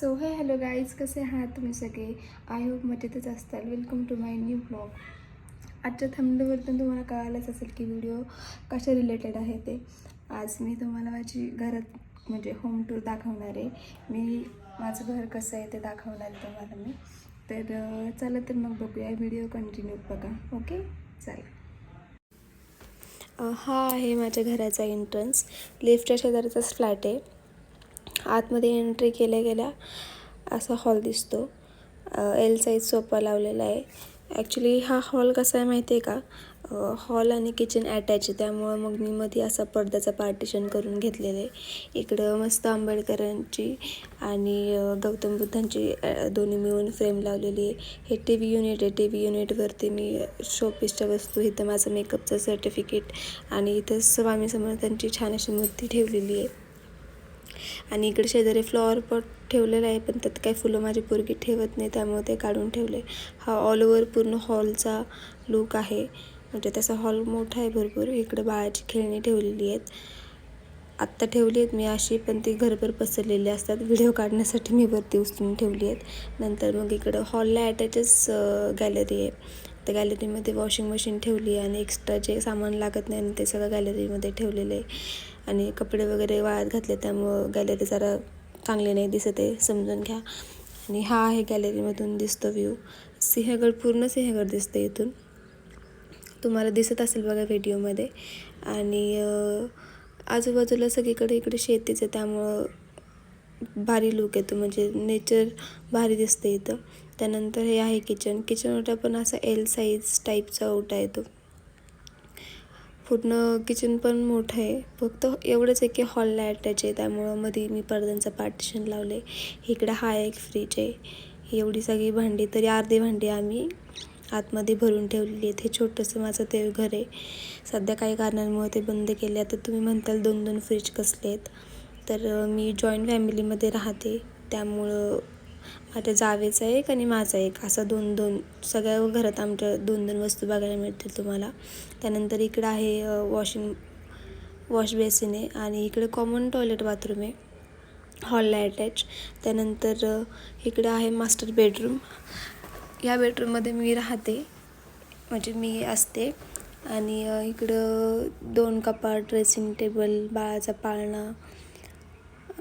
So हे hello guys कसे आहात तुम्ही सगळे? आय होप मजेतच असताल. Welcome to my new blog आजच्या थंडवरतून तुम्हाला कळालंच असेल की व्हिडिओ कशा रिलेटेड आहे ते. आज मी तुम्हाला माझी घरात म्हणजे होम टूर दाखवणार आहे. मी माझं घर कसं आहे ते दाखवणार आहे तुम्हाला मी. तर चला तर मग बघूया व्हिडिओ कंटिन्यू बघा. ओके चला. हा आहे माझ्या घराचा एंट्रन्स लिफ्टच्या शेजारीचाच फ्लॅट आहे. आतमध्ये एंट्री केल्या गेल्या असा हॉल दिसतो. एल साईज सोफा लावलेला आहे. ॲक्च्युली हा हॉल कसा आहे माहिती आहे का हॉल आणि किचन अटॅच आहे. त्यामुळं मग मी मध्ये असा पडद्याचं पार्टिशन करून घेतलेलं आहे. इकडं मस्त आंबेडकरांची आणि गौतम बुद्धांची दोन्ही मिळून फ्रेम लावलेली आहे. हे टी व्ही युनिट आहे. टी व्ही युनिटवरती मी शोपीसच्या वस्तू इथं माझं मेकअपचं सर्टिफिकेट आणि इथं स्वामी समर्थांची छान अशी मूर्ती ठेवलेली आहे. आणि इकडे शेजारी फ्लॉवर पॉट ठेवलेला आहे पण त्यात काही फुलं माझी पोरगी ठेवत नाही त्यामुळे ते काढून ठेवले. हा ऑल ओव्हर पूर्ण हॉलचा लुक आहे. म्हणजे त्याचा हॉल मोठा आहे भरपूर. इकडे बाळाची खेळणी ठेवलेली आहेत. आत्ता ठेवली आहेत मी अशी पण ती घरभर पसरलेली असतात. व्हिडिओ काढण्यासाठी मी वरती उचलून ठेवली आहेत. नंतर मग इकडं हॉलला ॲटॅचच गॅलरी आहे. त्या गॅलरीमध्ये वॉशिंग मशीन ठेवली आहे आणि एक्स्ट्रा जे सामान लागत नाही आणि ते सगळं गॅलरीमध्ये ठेवलेलं आहे. आणि कपडे वगैरे वाळत घातले त्यामुळं गॅलरी जरा चांगली नाही दिसत आहे समजून घ्या. आणि हा आहे गॅलरीमधून दिसतो व्ह्यू सिंहगड पूर्ण सिंहगड दिसतं इथून. तुम्हाला दिसत असेल बघा व्हिडिओमध्ये आणि आजूबाजूला सगळीकडे इकडे शेतीच आहे त्यामुळं भारी लुक येतो. म्हणजे नेचर भारी दिसतं इथं. त्यानंतर हे आहे किचन किचन ओटा पण असा एल साईज टाईपचा ओटा येतो. पूर्ण किचन पण मोठं आहे. फक्त एवढंच आहे की हॉलला अटॅच आहे. त्यामुळं मध्ये मी पडद्यांचं पार्टिशन लावले इकडं हा एक फ्रीज आहे. एवढी सगळी भांडी तरी अर्धी भांडी आम्ही आतमध्ये भरून ठेवलेली आहेत. हे छोटंसं माझं ते घर आहे. सध्या काही कारणांमुळे ते बंद केले. आता तुम्ही म्हणताल दोन दोन फ्रीज कसले आहेत. तर मी जॉईंट फॅमिलीमध्ये राहते. त्यामुळं माझ्या जावेचा एक आणि माझा एक. असा दोन दोन सगळ्या घरात आमच्या दोन दोन वस्तू बघायला मिळतील तुम्हाला. त्यानंतर इकडं आहे वॉशिंग वॉश बेसिन आहे आणि इकडे कॉमन टॉयलेट बाथरूम आहे. हॉलला अटॅच त्यानंतर इकडं आहे मास्टर बेडरूम या बेडरूममध्ये मी राहते. म्हणजे मी असते. आणि इकडं दोन कपाट ड्रेसिंग टेबल बाळाचा पाळणा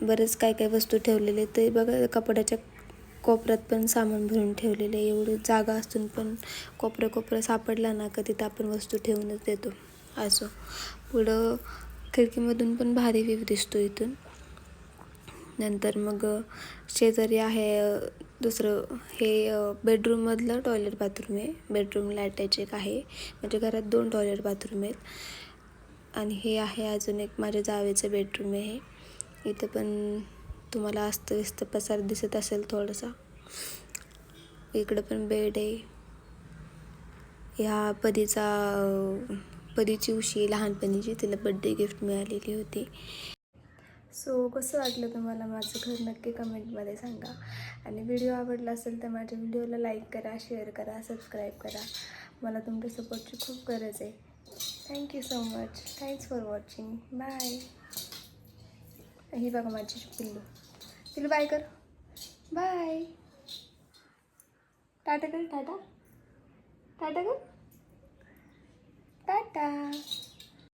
बरेच काय काय वस्तू ठेवलेले ते बघा कपड्याच्या कोपऱ्यात पण सामान भरून ठेवलेलं आहे. एवढं जागा असून पण कोपरं कोपरं सापडला ना का तिथं आपण वस्तू ठेवूनच देतो. असो. पुढं खिडकीमधून पण भारी व्ह्यू दिसतो इथून. नंतर मग शेजारी आहे दुसरं हे बेडरूममधलं टॉयलेट बाथरूम आहे. बेडरूमला अटॅच एक आहे. म्हणजे घरात दोन टॉयलेट बाथरूम आहेत. आणि हे आहे अजून एक माझ्या जावेचं बेडरूम आहे. हे इथं पण तुम्हाला अस्तव्यस्त पसार दिसत असेल थोडासा. इकडं पण बेड आहे. ह्या पदीचा पदीची उशी लहानपणीची तिला बड्डे गिफ्ट मिळालेली होती. सो कसं वाटलं तुम्हाला माझं घर नक्की कमेंटमध्ये सांगा. आणि व्हिडिओ आवडला असेल तर माझ्या व्हिडिओला लाईक करा शेअर करा सबस्क्राईब करा. मला तुमच्या सपोर्टची खूप गरज आहे. Thank you so much thanks for watching bye ही बघा माझी पिल्लू. चल बाय कर. बाय टाटा कर टाटा. टाटा कर. टाटा.